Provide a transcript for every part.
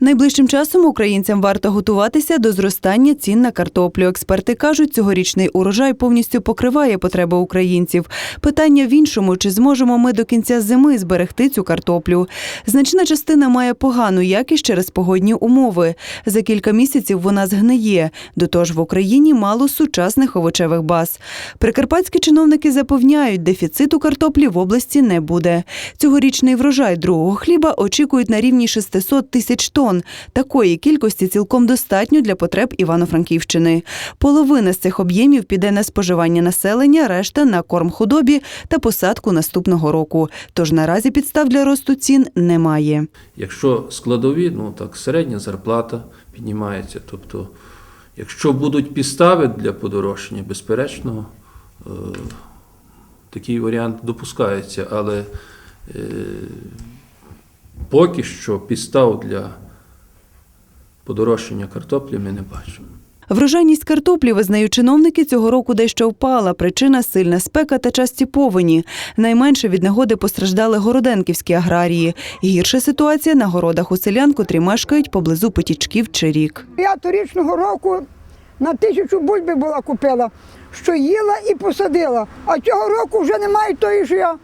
Найближчим часом українцям варто готуватися до зростання цін на картоплю. Експерти кажуть, цьогорічний урожай повністю покриває потреби українців. Питання в іншому, чи зможемо ми до кінця зими зберегти цю картоплю. Значна частина має погану якість через погодні умови. За кілька місяців вона згниє. До того ж, в Україні мало сучасних овочевих баз. Прикарпатські чиновники запевняють, дефіциту картоплі в області не буде. Цьогорічний врожай другого хліба очікують на рівні 600 тисяч тонн. Такої кількості цілком достатньо для потреб Івано-Франківщини. Половина з цих об'ємів піде на споживання населення, решта на корм худобі та посадку наступного року. Тож наразі підстав для росту цін немає. Якщо складові, ну так, середня зарплата піднімається. Тобто, якщо будуть підстави для подорожчання, безперечно, е, такий варіант допускається, але е, поки що підстав для подорожчання картоплі ми не бачимо. Врожайність картоплі, визнають чиновники, цього року дещо впала. Причина сильна спека та часті повені. Найменше від негоди постраждали городенківські аграрії. Гірша ситуація на городах у селян, котрі мешкають поблизу потічків чи рік. Я торічного року на тисячу бульби була купила, що їла і посадила. А цього року вже немає тої, що я,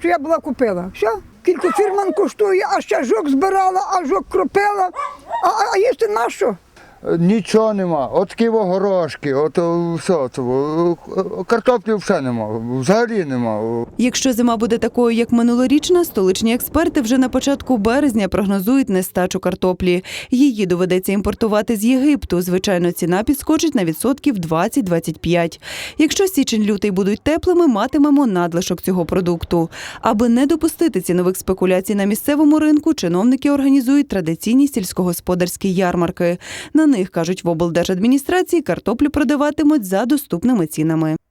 що я була купила. Все, кілька фірман коштує, а ще жок збирала, а жок кропила. А, а, їсти на що? Нічого нема. От такі во горошки, от о, все, це, все нема, взагалі нема. Якщо зима буде такою, як минулорічна, столичні експерти вже на початку березня прогнозують нестачу картоплі. Її доведеться імпортувати з Єгипту. Звичайно, ціна підскочить на відсотків 20-25. Якщо січень-лютий будуть теплими, матимемо надлишок цього продукту. Аби не допустити цінових спекуляцій на місцевому ринку, чиновники організують традиційні сільськогосподарські ярмарки. На них кажуть в облдержадміністрації картоплю продаватимуть за доступними цінами.